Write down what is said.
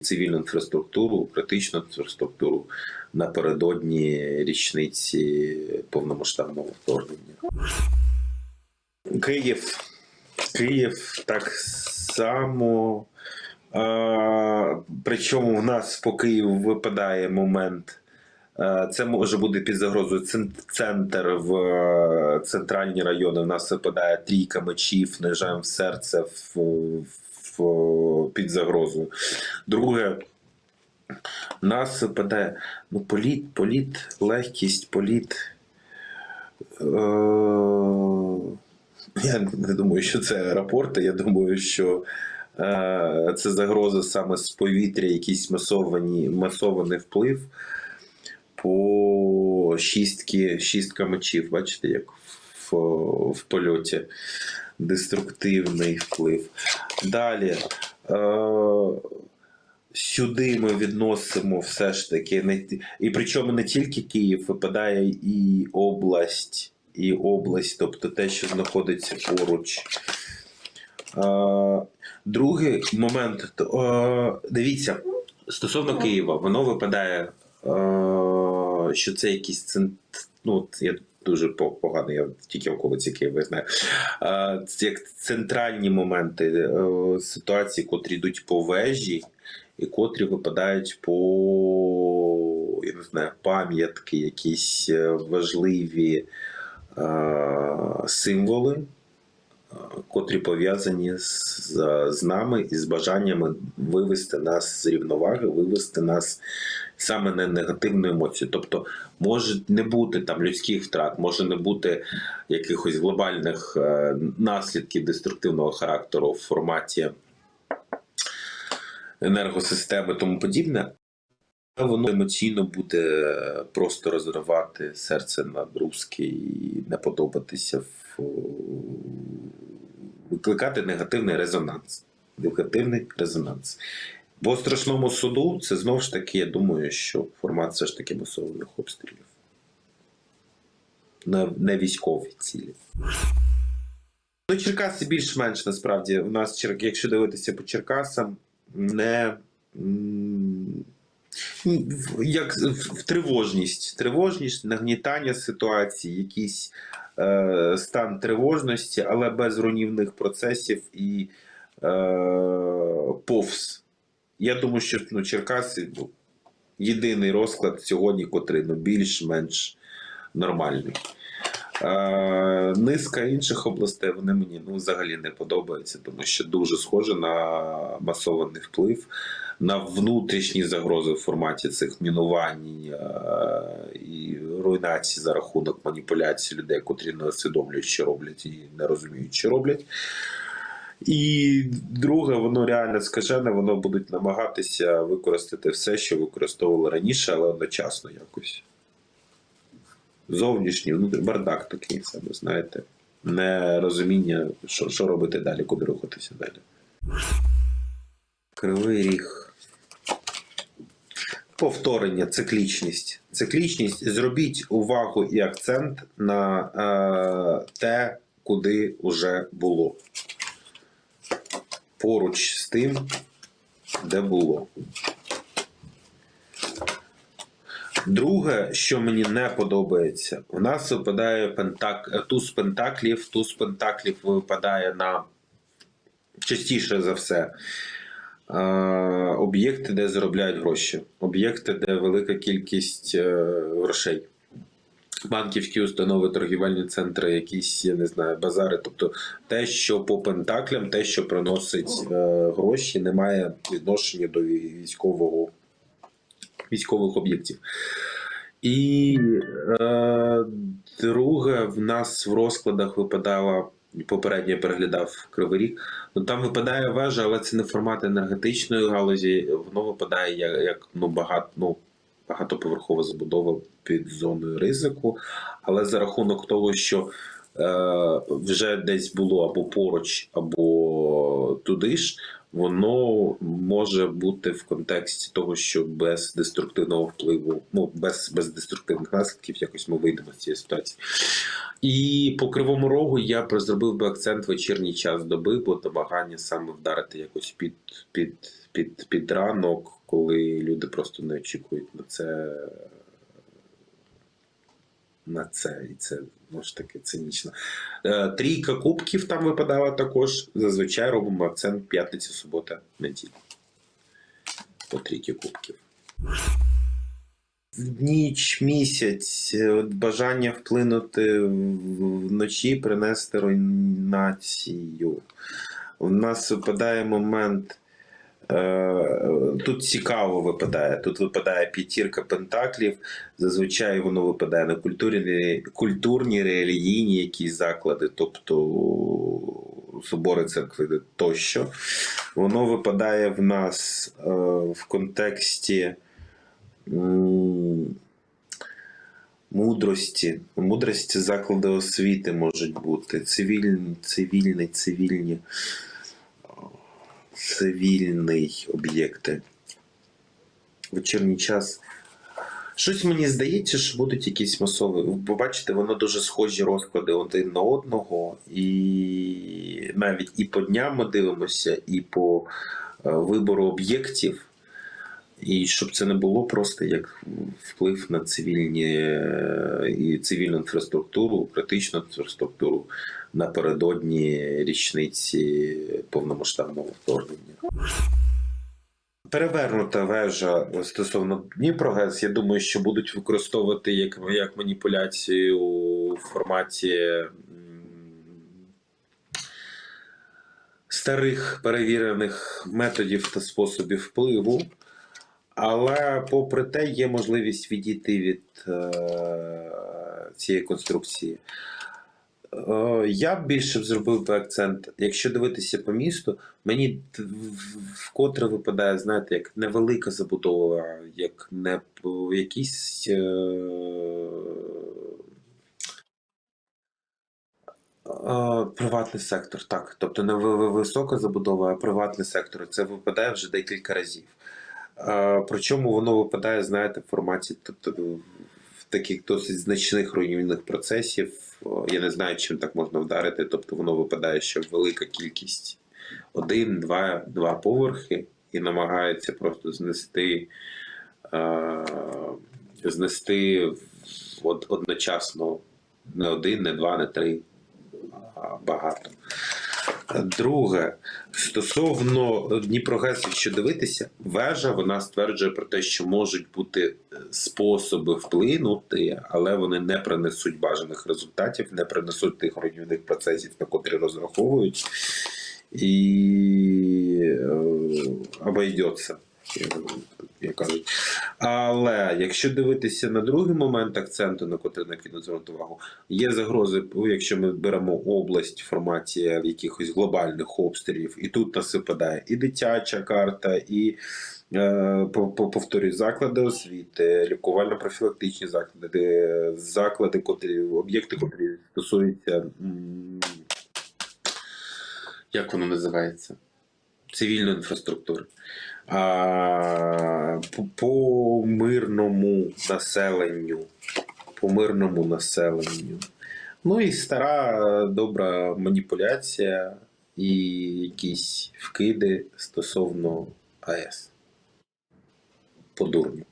цивільну інфраструктуру, критичну інфраструктуру напередодні річниці повномасштабного вторгнення. Київ. Київ так само. А, причому в нас по Києву випадає момент. Це може бути під загрозою центр в е, центральні райони. У нас випадає трійка мечів, нажаємо в серце в, в, під загрозою. Друге, нас випадає ну, політ, політ, легкість, політ. Е, я не думаю, що це аеропорти. Я думаю, що е, це загроза саме з повітря, якийсь масовані, масований вплив по шістки, шістка мечів. Бачите, як в, в польоті. Деструктивний вплив. Далі. Е, Сюди ми відносимо все ж таки, не, і причому не тільки Київ, випадає і область, і область, тобто те, що знаходиться поруч. Е, другий момент, е, дивіться, стосовно Києва, воно випадає, що це якийсь цент, ну, я дуже по- погано, я тільки околиці Києва знаю. Як центральні моменти е, ситуації, котрі йдуть по вежі, і котрі випадають по я не знаю, пам'ятки, якісь е, важливі е, символи, котрі пов'язані з, з нами і з бажаннями вивести нас з рівноваги, вивести нас саме на негативну емоцію. Тобто може не бути там людських втрат, може не бути якихось глобальних е, наслідків деструктивного характеру в форматі енергосистеми тому подібне, воно емоційно буде просто розривати серце на друзки і не подобатися в викликати негативний резонанс. Негативний резонанс. По страшному суду це знову ж таки, я думаю, що формат все ж таки масованих обстрілів. На не військові цілі. Ну, Черкаси більш-менш насправді. У нас, якщо дивитися по Черкасам, не в- як в- в тривожність, тривожність, нагнітання ситуації, якийсь е, стан тривожності, але без руйнівних процесів і е, повз. Я думаю, що ну, Черкаси ну, єдиний розклад сьогодні, котрий ну, більш-менш нормальний. Е, низка інших областей вони мені ну, взагалі не подобаються, тому що дуже схоже на масований вплив, на внутрішні загрози в форматі цих мінувань е, і руйнації за рахунок маніпуляцій людей, котрі не усвідомлюють, що роблять, і не розуміють, що роблять. І друге, воно реально скажене, воно будуть намагатися використати все, що використовували раніше, але одночасно якось зовнішній, внутрішній бардак такий саме, знаєте, нерозуміння, що, що робити далі, куди рухатися далі. Кривий ріг. Повторення, циклічність. Циклічність. Зробіть увагу і акцент на е, те, куди вже було. Поруч з тим, де було. Друге, що мені не подобається, у нас випадає пентак... туз пентаклів. Туз пентаклів випадає на частіше за все. Об'єкти, де заробляють гроші, об'єкти, де велика кількість е, грошей. Банківські установи, торгівельні центри, якісь, я не знаю, базари. Тобто те, що по пентаклям, те, що приносить е, гроші, не має відношення до військового військових об'єктів. І е, друге, в нас в розкладах випадала, попередньо переглядав Кривий Ріг, ну там випадає вежа, але це не формат енергетичної галузі, воно випадає як, як ну, багато, ну, багатоповерхова забудова під зоною ризику. Але за рахунок того, що е, вже десь було або поруч, або туди ж, воно може бути в контексті того, що без деструктивного впливу, ну без, без деструктивних наслідків, якось ми вийдемо з цієї ситуації. І по кривому рогу я б зробив би акцент вечірній час доби, бо намагання саме вдарити якось під, під, під, під ранок, коли люди просто не очікують на це. На це, і це ну ж таки цинічно. Е, Трійка кубків там випадала також. Зазвичай робимо акцент п'ятниця, субота, неділя. По трійки кубків. Ніч місяць е, бажання вплинути вночі, принести руйнацію. У нас випадає момент. Е, Тут цікаво випадає. Тут випадає п'ятірка пентаклів. Зазвичай воно випадає на культурні, культурні релігійні якісь заклади, тобто собори церкви тощо. Воно випадає в нас е, в контексті мудрості. Мудрості заклади освіти можуть бути. Цивільні, цивільні, цивільні, цивільний об'єкти. Вечірній час. Щось мені здається, що будуть якісь масові. Ви бачите, воно дуже схожі розклади один на одного, і навіть і по дням ми дивимося, і по е, вибору об'єктів. І щоб це не було просто як вплив на цивільні е, і цивільну інфраструктуру, критичну інфраструктуру напередодні річниці повномасштабного вторгнення. Перевернута вежа стосовно Дніпрогес, я думаю, що будуть використовувати як, як маніпуляцію у форматі старих перевірених методів та способів впливу. Але попри те, є можливість відійти від е, цієї конструкції. Е, я більше зробив би акцент, якщо дивитися по місту, мені вкотре випадає, знаєте, як невелика забудова, як не якийсь. Е, е, Приватний сектор, так. Тобто не ви- ви- висока забудова, а приватний сектор. Це випадає вже декілька разів. Причому воно випадає, знаєте, в форматі тобто, в таких досить значних руйнівних процесів. Я не знаю, чим так можна вдарити. Тобто воно випадає, що велика кількість один, два, два поверхи, і намагається просто знести, е, знести од- одночасно не один, не два, не три, багато. Друге, стосовно Дніпрогес, якщо дивитися, вежа вона стверджує про те, що можуть бути е, способи вплинути, але вони не принесуть бажаних результатів, не принесуть тих руйнівних процесів, на котрі розраховують, і е, обійдеться. Як кажуть. Але якщо дивитися на другий момент акценту, на котрий необхідно звернути увагу, є загрози, ну, якщо ми беремо область в форматі якихось глобальних обстрілів, і тут нас випадає і дитяча карта, і е, по- по- повторюю, заклади освіти, лікувально-профілактичні заклади, заклади, котрі, об'єкти, котрі стосуються. Як воно називається? Цивільної інфраструктури. А, по, по мирному населенню. По мирному населенню. Ну і стара добра маніпуляція і якісь вкиди стосовно АЕС. По дурню.